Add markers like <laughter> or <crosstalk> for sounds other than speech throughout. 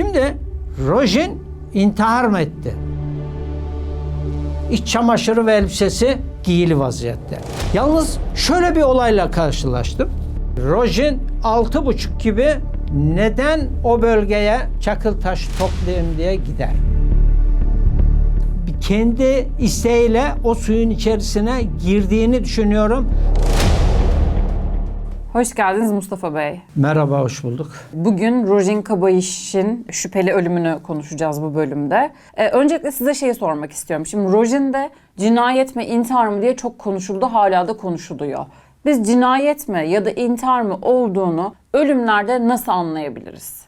Şimdi Rojin intihar mı etti? İç çamaşırı ve elbisesi giyili vaziyette. Yalnız şöyle bir olayla karşılaştım. Rojin altı buçuk gibi neden o bölgeye çakıl taş toplayayım diye gider. Kendi isteğiyle o suyun içerisine girdiğini düşünüyorum. Hoş geldiniz Mustafa Bey. Merhaba, hoş bulduk. Bugün Rojin Kabayiş'in şüpheli ölümünü konuşacağız bu bölümde. Ee, öncelikle size şeyi sormak istiyorum. Şimdi Rojin'de cinayet mi intihar mı diye çok konuşuldu, hala da konuşuluyor. Biz cinayet mi ya da intihar mı olduğunu ölümlerde nasıl anlayabiliriz?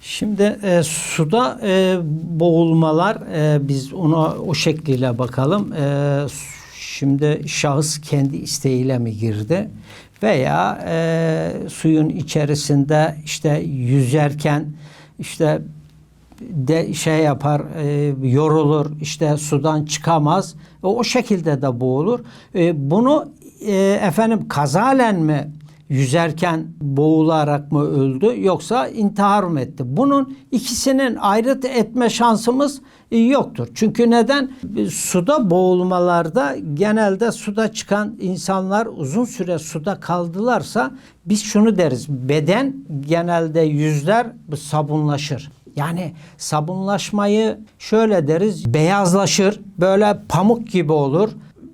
Şimdi e, suda e, boğulmalar e, biz ona o şekliyle bakalım. E, şimdi şahıs kendi isteğiyle mi girdi veya e, suyun içerisinde işte yüzerken işte de şey yapar e, yorulur işte sudan çıkamaz o şekilde de boğulur. E, bunu e, efendim kazalen mi yüzerken boğularak mı öldü yoksa intihar mı etti? Bunun ikisinin ayrıt etme şansımız e, yoktur. Çünkü neden? E, Suda boğulmalarda genelde suda çıkan insanlar uzun süre suda kaldılarsa biz şunu deriz. Beden genelde yüzler sabunlaşır. Yani sabunlaşmayı şöyle deriz. Beyazlaşır. Böyle pamuk gibi olur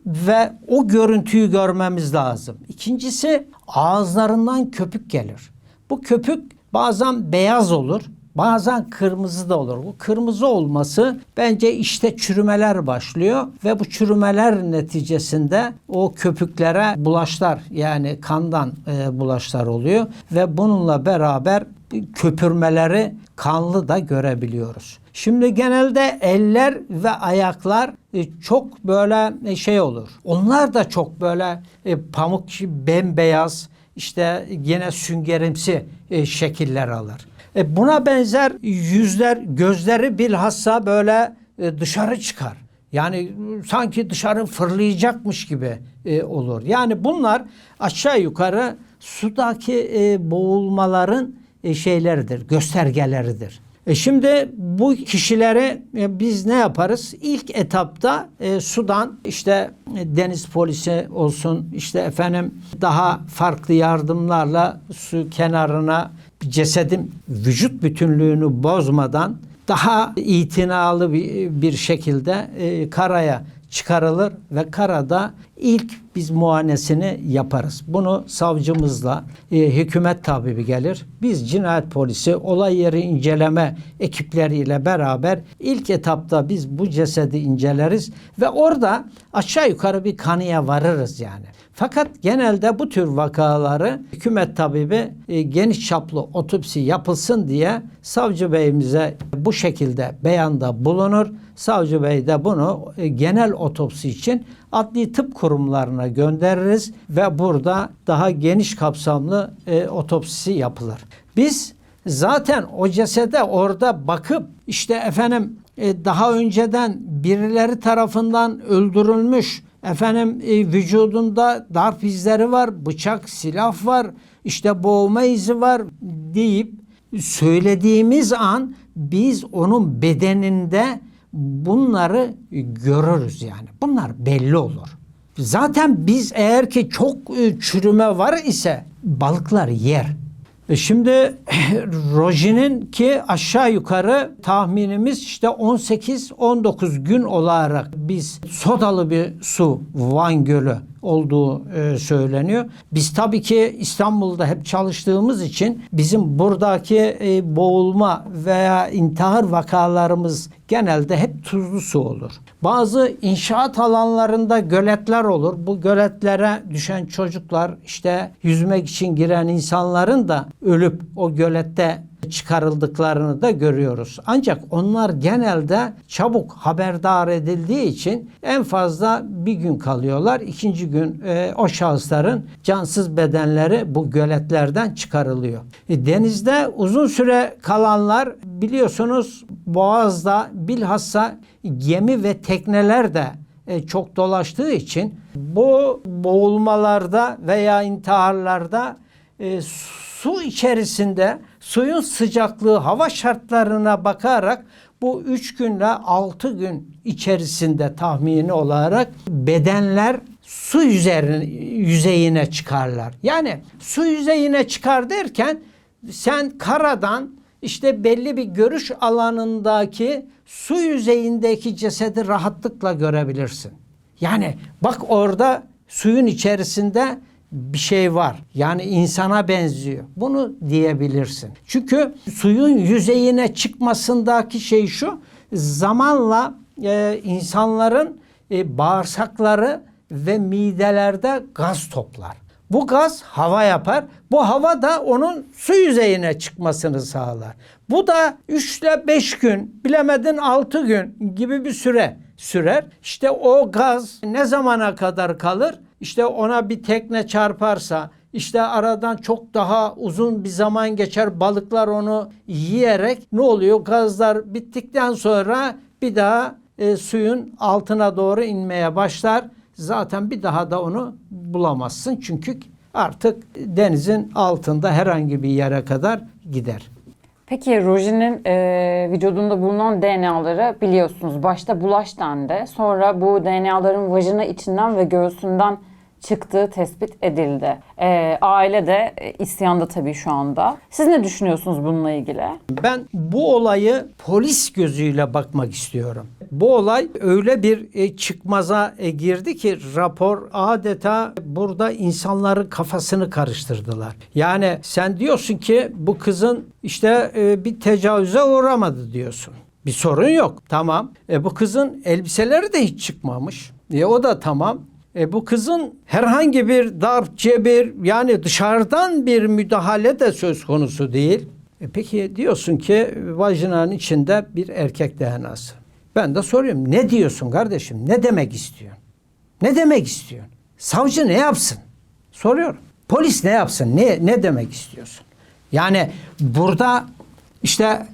ve o görüntüyü görmemiz lazım. İkincisi ağızlarından köpük gelir. Bu köpük bazen beyaz olur, bazen kırmızı da olur. Bu kırmızı olması bence işte çürümeler başlıyor ve bu çürümeler neticesinde o köpüklere bulaşlar yani kandan e, bulaşlar oluyor ve bununla beraber köpürmeleri kanlı da görebiliyoruz. Şimdi genelde eller ve ayaklar e, çok böyle e, şey olur. Onlar da çok böyle e, pamuk bembeyaz işte yine süngerimsi şekiller alır. Buna benzer yüzler, gözleri bilhassa böyle dışarı çıkar. Yani sanki dışarı fırlayacakmış gibi olur. Yani bunlar aşağı yukarı sudaki boğulmaların şeyleridir, göstergeleridir. E şimdi bu kişileri e, biz ne yaparız? İlk etapta e, sudan işte e, deniz polisi olsun işte efendim daha farklı yardımlarla su kenarına cesedin vücut bütünlüğünü bozmadan daha itinalı bir, bir şekilde e, karaya çıkarılır ve karada ilk biz muayenesini yaparız. Bunu savcımızla e, hükümet tabibi gelir. Biz cinayet polisi olay yeri inceleme ekipleriyle beraber ilk etapta biz bu cesedi inceleriz ve orada aşağı yukarı bir kanıya varırız yani. Fakat genelde bu tür vakaları hükümet tabibi e, geniş çaplı otopsi yapılsın diye savcı beyimize bu şekilde beyanda bulunur. Savcı bey de bunu e, genel otopsi için adli tıp kurumlarına göndeririz ve burada daha geniş kapsamlı e, otopsisi yapılır. Biz zaten o cesede orada bakıp işte efendim daha önceden birileri tarafından öldürülmüş efendim e, vücudunda darp izleri var, bıçak, silah var, işte boğma izi var deyip söylediğimiz an biz onun bedeninde bunları görürüz yani. Bunlar belli olur. Zaten biz eğer ki çok e, çürüme var ise balıklar yer. E Şimdi <clears throat> Rojin'in ki aşağı yukarı tahminimiz işte 18-19 gün olarak biz sodalı bir su Van Gölü olduğu e, söyleniyor. Biz tabii ki İstanbul'da hep çalıştığımız için bizim buradaki e, boğulma veya intihar vakalarımız genelde hep tuzlu su olur. Bazı inşaat alanlarında göletler olur. Bu göletlere düşen çocuklar işte yüzmek için giren insanların da ölüp o gölette çıkarıldıklarını da görüyoruz. Ancak onlar genelde çabuk haberdar edildiği için en fazla bir gün kalıyorlar. İkinci gün e, o şahısların cansız bedenleri bu göletlerden çıkarılıyor. E, denizde uzun süre kalanlar biliyorsunuz Boğaz'da bilhassa gemi ve tekneler de e, çok dolaştığı için bu boğulmalarda veya intiharlarda e, su içerisinde suyun sıcaklığı hava şartlarına bakarak bu 3 günle 6 gün içerisinde tahmini olarak bedenler su üzerine, yüzeyine çıkarlar. Yani su yüzeyine çıkar derken sen karadan işte belli bir görüş alanındaki su yüzeyindeki cesedi rahatlıkla görebilirsin. Yani bak orada suyun içerisinde bir şey var. Yani insana benziyor. Bunu diyebilirsin. Çünkü suyun yüzeyine çıkmasındaki şey şu. Zamanla e, insanların e, bağırsakları ve midelerde gaz toplar. Bu gaz hava yapar. Bu hava da onun su yüzeyine çıkmasını sağlar. Bu da 3 ile 5 gün, bilemedin 6 gün gibi bir süre sürer. İşte o gaz ne zamana kadar kalır? İşte ona bir tekne çarparsa, işte aradan çok daha uzun bir zaman geçer. Balıklar onu yiyerek ne oluyor? Gazlar bittikten sonra bir daha e, suyun altına doğru inmeye başlar. Zaten bir daha da onu bulamazsın. Çünkü artık denizin altında herhangi bir yere kadar gider. Peki Roji'nin e, vücudunda bulunan DNA'ları biliyorsunuz. Başta bulaş dendi. Sonra bu DNA'ların vajina içinden ve göğsünden çıktığı tespit edildi. E, aile de e, isyanda tabii şu anda. Siz ne düşünüyorsunuz bununla ilgili? Ben bu olayı polis gözüyle bakmak istiyorum. Bu olay öyle bir e, çıkmaza e, girdi ki rapor adeta burada insanların kafasını karıştırdılar. Yani sen diyorsun ki bu kızın işte e, bir tecavüze uğramadı diyorsun. Bir sorun yok. Tamam. E, bu kızın elbiseleri de hiç çıkmamış. E, o da tamam. E bu kızın herhangi bir darp, cebir yani dışarıdan bir müdahale de söz konusu değil. E peki diyorsun ki vajinanın içinde bir erkek DNA'sı. Ben de soruyorum ne diyorsun kardeşim? Ne demek istiyorsun? Ne demek istiyorsun? Savcı ne yapsın? Soruyorum. Polis ne yapsın? Ne ne demek istiyorsun? Yani burada işte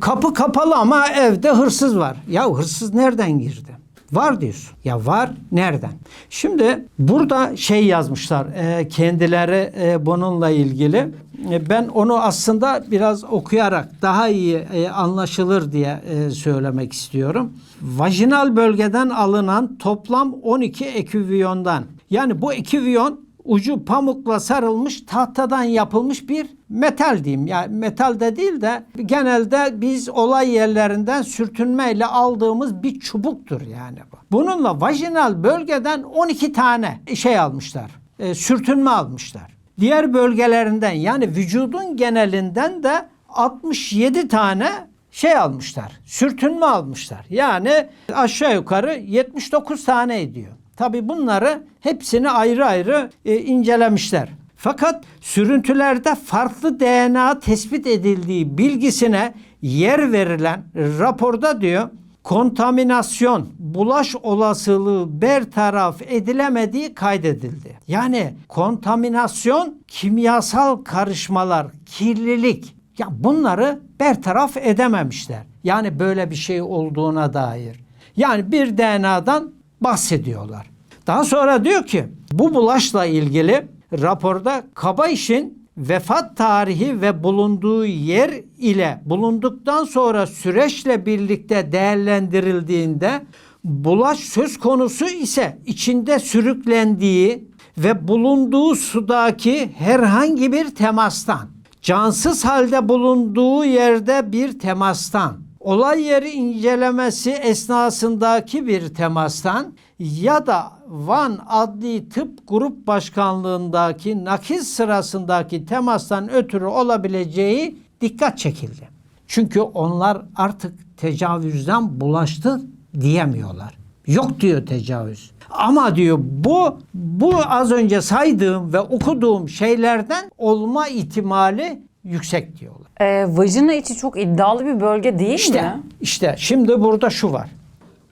kapı kapalı ama evde hırsız var. Ya hırsız nereden girdi? Var diyorsun. Ya var nereden? Şimdi burada şey yazmışlar e, kendileri e, bununla ilgili. E, ben onu aslında biraz okuyarak daha iyi e, anlaşılır diye e, söylemek istiyorum. Vajinal bölgeden alınan toplam 12 eküviyondan yani bu eküviyon ucu pamukla sarılmış tahtadan yapılmış bir metal diyeyim. Yani metal de değil de genelde biz olay yerlerinden sürtünmeyle aldığımız bir çubuktur yani bu. Bununla vajinal bölgeden 12 tane şey almışlar. E, sürtünme almışlar. Diğer bölgelerinden yani vücudun genelinden de 67 tane şey almışlar. Sürtünme almışlar. Yani aşağı yukarı 79 tane ediyor. Tabi bunları hepsini ayrı ayrı e, incelemişler. Fakat sürüntülerde farklı DNA tespit edildiği bilgisine yer verilen raporda diyor kontaminasyon, bulaş olasılığı bertaraf edilemediği kaydedildi. Yani kontaminasyon, kimyasal karışmalar, kirlilik ya bunları bertaraf edememişler. Yani böyle bir şey olduğuna dair. Yani bir DNA'dan bahsediyorlar. Daha sonra diyor ki bu bulaşla ilgili raporda Kabayiş'in vefat tarihi ve bulunduğu yer ile bulunduktan sonra süreçle birlikte değerlendirildiğinde bulaş söz konusu ise içinde sürüklendiği ve bulunduğu sudaki herhangi bir temastan, cansız halde bulunduğu yerde bir temastan, olay yeri incelemesi esnasındaki bir temastan ya da Van Adli Tıp Grup Başkanlığındaki nakil sırasındaki temastan ötürü olabileceği dikkat çekildi. Çünkü onlar artık tecavüzden bulaştı diyemiyorlar. Yok diyor tecavüz. Ama diyor bu bu az önce saydığım ve okuduğum şeylerden olma ihtimali yüksek diyorlar. E, vajina içi çok iddialı bir bölge değil İşte, mi? işte şimdi burada şu var.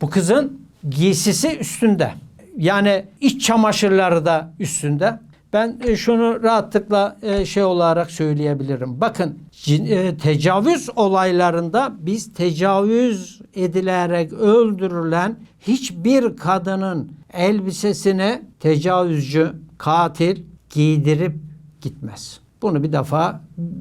Bu kızın giysisi üstünde. Yani iç çamaşırları da üstünde. Ben e, şunu rahatlıkla e, şey olarak söyleyebilirim. Bakın e, tecavüz olaylarında biz tecavüz edilerek öldürülen hiçbir kadının elbisesine tecavüzcü, katil giydirip gitmez. Bunu bir defa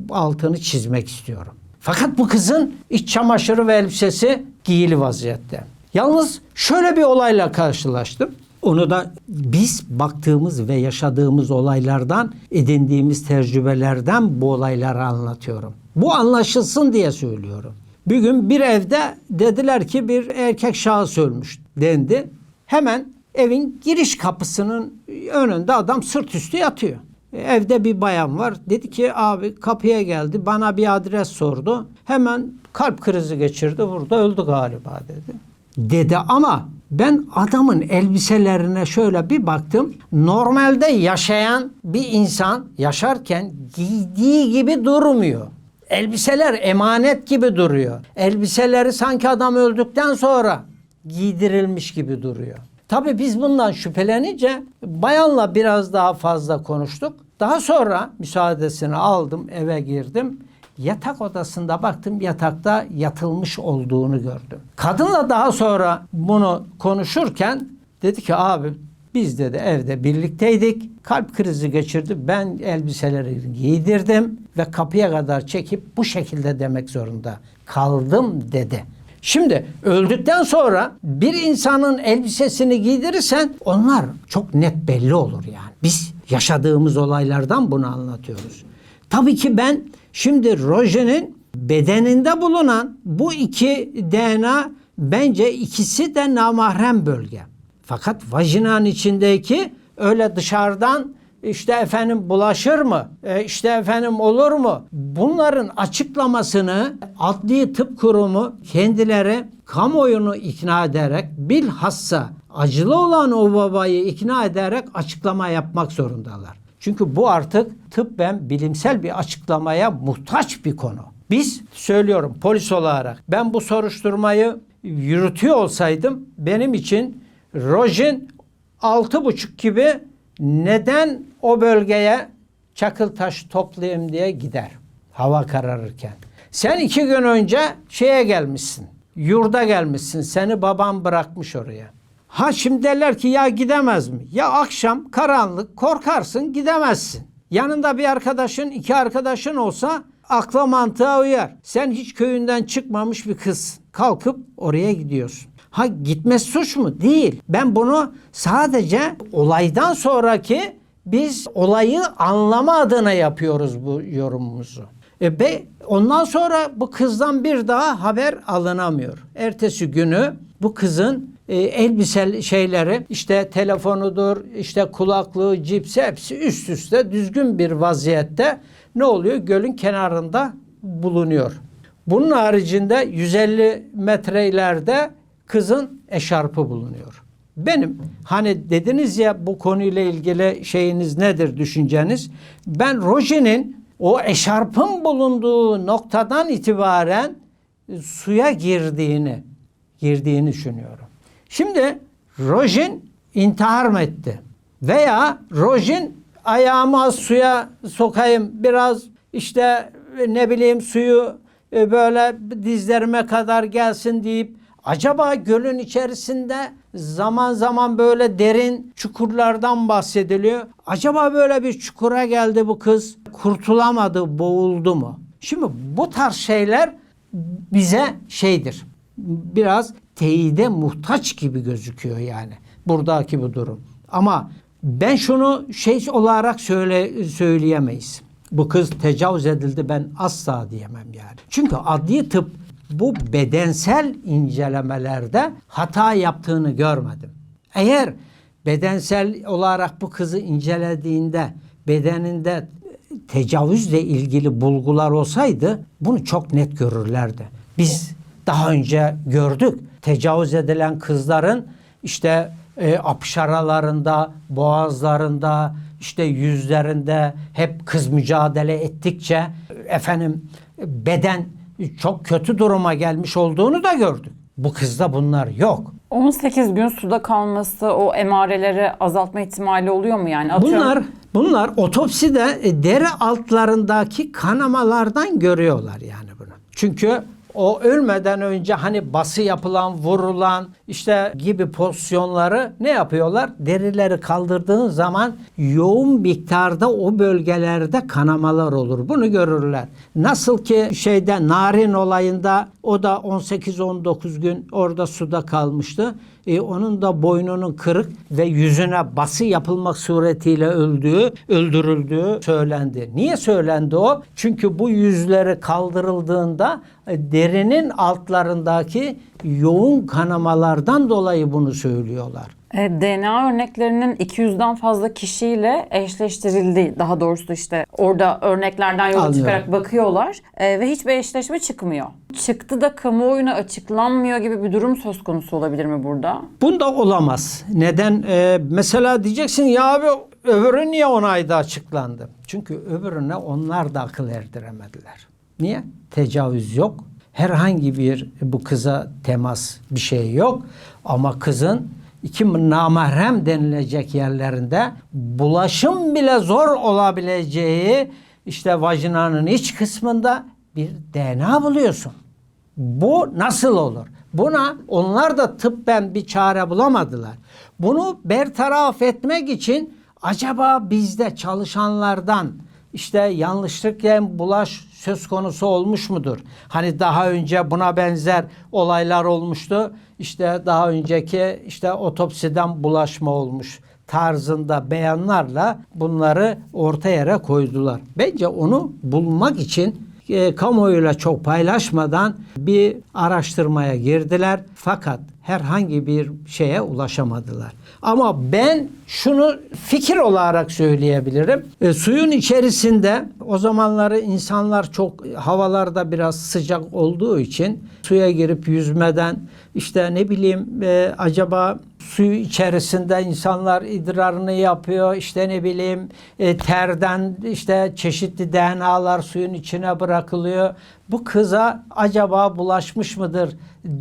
altını çizmek istiyorum. Fakat bu kızın iç çamaşırı ve elbisesi giyili vaziyette. Yalnız şöyle bir olayla karşılaştım. Onu da biz baktığımız ve yaşadığımız olaylardan, edindiğimiz tecrübelerden bu olayları anlatıyorum. Bu anlaşılsın diye söylüyorum. Bir gün bir evde dediler ki bir erkek şahıs ölmüş dendi. Hemen evin giriş kapısının önünde adam sırt üstü yatıyor. Evde bir bayan var. Dedi ki abi kapıya geldi. Bana bir adres sordu. Hemen kalp krizi geçirdi. Burada öldü galiba dedi. Dedi ama ben adamın elbiselerine şöyle bir baktım. Normalde yaşayan bir insan yaşarken giydiği gibi durmuyor. Elbiseler emanet gibi duruyor. Elbiseleri sanki adam öldükten sonra giydirilmiş gibi duruyor. Tabii biz bundan şüphelenince bayanla biraz daha fazla konuştuk. Daha sonra müsaadesini aldım, eve girdim. Yatak odasında baktım yatakta yatılmış olduğunu gördüm. Kadınla daha sonra bunu konuşurken dedi ki abi biz dedi evde birlikteydik. Kalp krizi geçirdi. Ben elbiseleri giydirdim ve kapıya kadar çekip bu şekilde demek zorunda kaldım dedi. Şimdi öldükten sonra bir insanın elbisesini giydirirsen onlar çok net belli olur yani. Biz yaşadığımız olaylardan bunu anlatıyoruz. Tabii ki ben şimdi Roger'in bedeninde bulunan bu iki DNA bence ikisi de namahrem bölge. Fakat vajinanın içindeki öyle dışarıdan işte efendim bulaşır mı? E, işte efendim olur mu? Bunların açıklamasını Adli Tıp Kurumu kendileri kamuoyunu ikna ederek bilhassa acılı olan o babayı ikna ederek açıklama yapmak zorundalar. Çünkü bu artık tıbben bilimsel bir açıklamaya muhtaç bir konu. Biz söylüyorum polis olarak ben bu soruşturmayı yürütüyor olsaydım benim için Rojin altı buçuk gibi neden o bölgeye çakıl taş toplayayım diye gider hava kararırken. Sen iki gün önce şeye gelmişsin. Yurda gelmişsin. Seni babam bırakmış oraya. Ha şimdi derler ki ya gidemez mi? Ya akşam karanlık korkarsın gidemezsin. Yanında bir arkadaşın, iki arkadaşın olsa akla mantığa uyar. Sen hiç köyünden çıkmamış bir kız. Kalkıp oraya gidiyorsun. Ha gitmez suç mu? Değil. Ben bunu sadece olaydan sonraki biz olayı anlama adına yapıyoruz bu yorumumuzu. E be, ondan sonra bu kızdan bir daha haber alınamıyor. Ertesi günü bu kızın e, elbise şeyleri işte telefonudur, işte kulaklığı, cipsi hepsi üst üste düzgün bir vaziyette ne oluyor? Gölün kenarında bulunuyor. Bunun haricinde 150 metre ileride kızın eşarpı bulunuyor. Benim hani dediniz ya bu konuyla ilgili şeyiniz nedir düşünceniz? Ben Roji'nin o eşarpın bulunduğu noktadan itibaren suya girdiğini girdiğini düşünüyorum. Şimdi Rojin intihar mı etti? Veya Rojin ayağımı az suya sokayım biraz işte ne bileyim suyu e, böyle dizlerime kadar gelsin deyip acaba gölün içerisinde zaman zaman böyle derin çukurlardan bahsediliyor. Acaba böyle bir çukura geldi bu kız kurtulamadı boğuldu mu? Şimdi bu tarz şeyler bize şeydir biraz teyide muhtaç gibi gözüküyor yani buradaki bu durum. Ama ben şunu şey olarak söyle söyleyemeyiz. Bu kız tecavüz edildi ben asla diyemem yani. Çünkü adli tıp bu bedensel incelemelerde hata yaptığını görmedim. Eğer bedensel olarak bu kızı incelediğinde bedeninde tecavüzle ilgili bulgular olsaydı bunu çok net görürlerdi. Biz daha önce gördük. Tecavüz edilen kızların işte e, apşaralarında, boğazlarında, işte yüzlerinde hep kız mücadele ettikçe efendim beden çok kötü duruma gelmiş olduğunu da gördük. Bu kızda bunlar yok. 18 gün suda kalması o emareleri azaltma ihtimali oluyor mu yani? Atıyorum- Bunlar bunlar otopside e, deri altlarındaki kanamalardan görüyorlar yani bunu. Çünkü o ölmeden önce hani bası yapılan, vurulan işte gibi pozisyonları ne yapıyorlar? Derileri kaldırdığın zaman yoğun miktarda o bölgelerde kanamalar olur. Bunu görürler. Nasıl ki şeyde Narin olayında o da 18-19 gün orada suda kalmıştı. E, onun da boynunun kırık ve yüzüne bası yapılmak suretiyle öldüğü, öldürüldüğü söylendi. Niye söylendi o? Çünkü bu yüzleri kaldırıldığında e, derinin altlarındaki yoğun kanamalardan dolayı bunu söylüyorlar. E, DNA örneklerinin 200'den fazla kişiyle eşleştirildi. Daha doğrusu işte orada örneklerden yola Anlıyorum. çıkarak bakıyorlar e, ve hiçbir eşleşme çıkmıyor. Çıktı da kamuoyuna açıklanmıyor gibi bir durum söz konusu olabilir mi burada? Bunda olamaz. Neden? Ee, mesela diyeceksin ya abi öbürü niye 10 ayda açıklandı? Çünkü öbürüne onlar da akıl erdiremediler. Niye? Tecavüz yok. Herhangi bir bu kıza temas bir şey yok. Ama kızın iki namahrem denilecek yerlerinde bulaşım bile zor olabileceği işte vajinanın iç kısmında bir DNA buluyorsun. Bu nasıl olur? Buna onlar da tıbben bir çare bulamadılar. Bunu bertaraf etmek için acaba bizde çalışanlardan işte yanlışlıkla bulaş söz konusu olmuş mudur? Hani daha önce buna benzer olaylar olmuştu. İşte daha önceki işte otopsiden bulaşma olmuş tarzında beyanlarla bunları orta yere koydular. Bence onu bulmak için e, kamuoyuyla çok paylaşmadan bir araştırmaya girdiler. Fakat herhangi bir şeye ulaşamadılar. Ama ben şunu fikir olarak söyleyebilirim. E, suyun içerisinde o zamanları insanlar çok havalarda biraz sıcak olduğu için suya girip yüzmeden işte ne bileyim e, acaba suyu içerisinde insanlar idrarını yapıyor işte ne bileyim e, terden işte çeşitli DNA'lar suyun içine bırakılıyor. Bu kıza acaba bulaşmış mıdır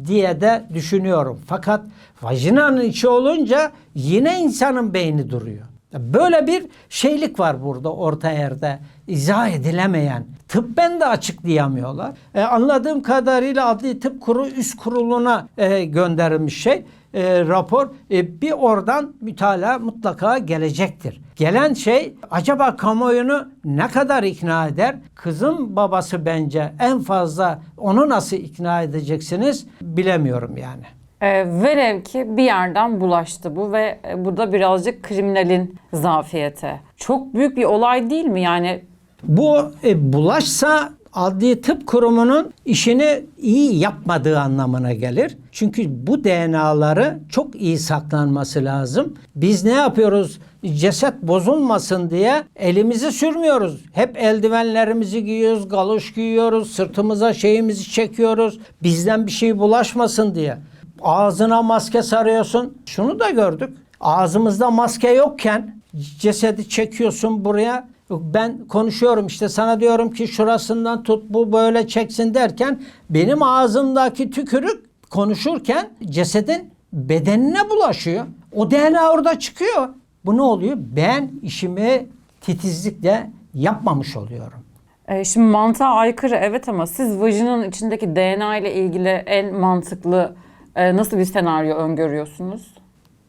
diye de düşünüyorum. Fakat vajinanın içi olunca yine insanın beyni duruyor. Böyle bir şeylik var burada orta yerde izah edilemeyen. Tıbben de açıklayamıyorlar. E, anladığım kadarıyla Adli Tıp Kurulu üst kuruluna e, gönderilmiş şey e, rapor e, bir oradan mütalaa mutlaka gelecektir. Gelen şey acaba kamuoyunu ne kadar ikna eder? Kızın babası bence en fazla onu nasıl ikna edeceksiniz bilemiyorum yani. E, velev ki bir yerden bulaştı bu ve e, bu da birazcık kriminalin zafiyeti. Çok büyük bir olay değil mi? Yani Bu e, bulaşsa Adli Tıp Kurumu'nun işini iyi yapmadığı anlamına gelir. Çünkü bu DNA'ları çok iyi saklanması lazım. Biz ne yapıyoruz? Ceset bozulmasın diye elimizi sürmüyoruz. Hep eldivenlerimizi giyiyoruz, galoş giyiyoruz, sırtımıza şeyimizi çekiyoruz. Bizden bir şey bulaşmasın diye. Ağzına maske sarıyorsun. Şunu da gördük. Ağzımızda maske yokken cesedi çekiyorsun buraya. Ben konuşuyorum işte sana diyorum ki şurasından tut bu böyle çeksin derken benim ağzımdaki tükürük konuşurken cesedin bedenine bulaşıyor. O DNA orada çıkıyor. Bu ne oluyor? Ben işimi titizlikle yapmamış oluyorum. e, şimdi mantığa aykırı evet ama siz vajinanın içindeki DNA ile ilgili en mantıklı e, nasıl bir senaryo öngörüyorsunuz?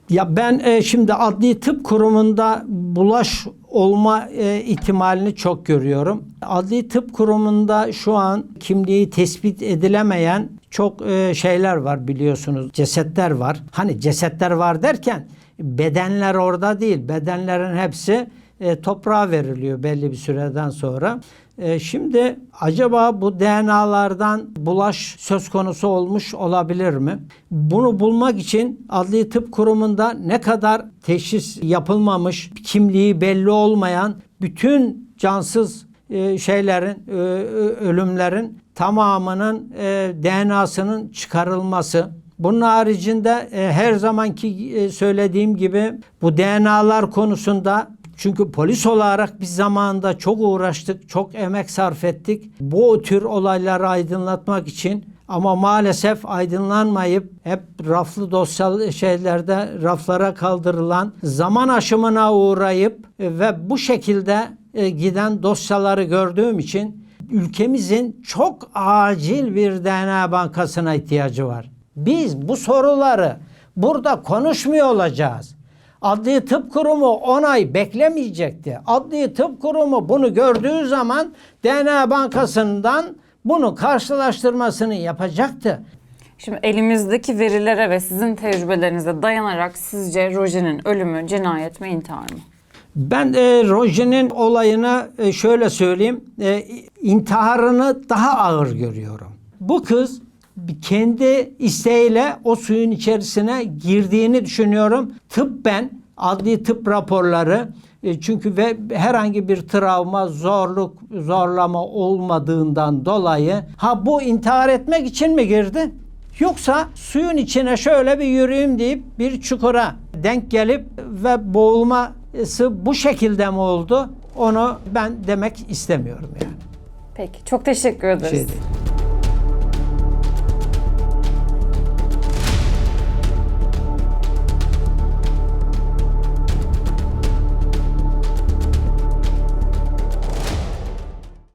Ya ben e, şimdi Adli Tıp Kurumu'nda bulaş olma e, ihtimalini çok görüyorum. Adli Tıp Kurumu'nda şu an kimliği tespit edilemeyen çok e, şeyler var biliyorsunuz. Cesetler var. Hani cesetler var derken bedenler orada değil. Bedenlerin hepsi e, toprağa veriliyor belli bir süreden sonra. E, şimdi acaba bu DNA'lardan bulaş söz konusu olmuş olabilir mi? Bunu bulmak için Adli Tıp Kurumu'nda ne kadar teşhis yapılmamış, kimliği belli olmayan bütün cansız e, şeylerin, e, ölümlerin tamamının DNA'sının çıkarılması, bunun haricinde her zamanki söylediğim gibi bu DNA'lar konusunda çünkü polis olarak biz zamanında çok uğraştık, çok emek sarf ettik. Bu tür olayları aydınlatmak için ama maalesef aydınlanmayıp hep raflı dosyalı şeylerde raflara kaldırılan zaman aşımına uğrayıp ve bu şekilde e, giden dosyaları gördüğüm için ülkemizin çok acil bir DNA bankasına ihtiyacı var. Biz bu soruları burada konuşmuyor olacağız. Adli Tıp Kurumu onay beklemeyecekti. Adli Tıp Kurumu bunu gördüğü zaman DNA bankasından bunu karşılaştırmasını yapacaktı. Şimdi elimizdeki verilere ve sizin tecrübelerinize dayanarak sizce Roji'nin ölümü cinayet mi intihar mı? Ben e, Roji'nin olayını e, şöyle söyleyeyim. E, intiharını daha ağır görüyorum. Bu kız kendi isteğiyle o suyun içerisine girdiğini düşünüyorum. Tıbben adli tıp raporları e, çünkü ve herhangi bir travma, zorluk, zorlama olmadığından dolayı ha bu intihar etmek için mi girdi? Yoksa suyun içine şöyle bir yürüyeyim deyip bir çukura denk gelip ve boğulması bu şekilde mi oldu? Onu ben demek istemiyorum yani. Peki çok teşekkür ederiz. Şey değil.